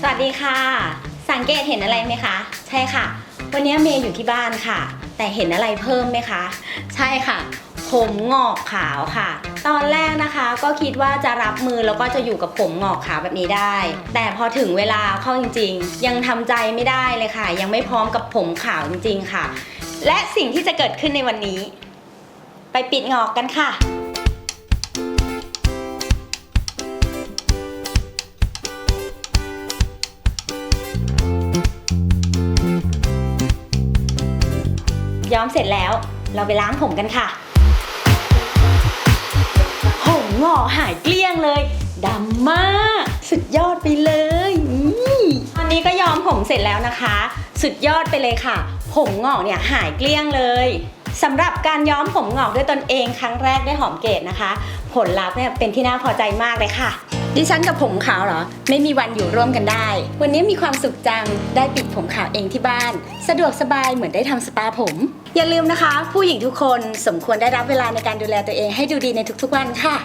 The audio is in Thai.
สวัสดีค่ะ สังเกตเห็นอะไรไหมคะ ใช่ค่ะ วันนี้เมย์อยู่ที่บ้านค่ะ แต่เห็นอะไรเพิ่มไหมคะ ใช่ค่ะ ผมงอกขาวค่ะ ตอนแรกนะคะก็คิดว่าจะรับมือแล้วก็จะอยู่กับผมงอกขาวแบบนี้ได้ แต่พอถึงเวลาเข้าจริง ๆ ยังทำใจไม่ได้เลยค่ะ ยังไม่พร้อมกับผมขาวจริง ๆ ค่ะ และสิ่งที่จะเกิดขึ้นในวันนี้ ไปปิดงอกกันค่ะ ย้อมเสร็จแล้ว เราไปล้างผมกันค่ะ ผมงอกหายเกลี้ยงเลยดำมาก สุดยอดไปเลยตอนนี้ก็ย้อมผมเสร็จแล้วนะคะ สุดยอดไปเลยค่ะ ผมงอกเนี่ยหายเกลี้ยงเลยสำหรับการย้อมผมงอกด้วยตนเองครั้งแรกได้หอมเกตนะคะ ผลลัพธ์เนี่ยเป็นที่น่าพอใจมากเลยค่ะ ดิฉันกับผมขาวเหรอ ไม่มีวันอยู่ร่วมกันได้ วันนี้มีความสุขจังได้ปิดผมขาวเองที่บ้าน สะดวกสบายเหมือนได้ทำสปาผม อย่าลืมนะคะ ผู้หญิงทุกคนสมควรได้รับเวลาในการดูแลตัวเองให้ดูดีในทุกๆวันค่ะ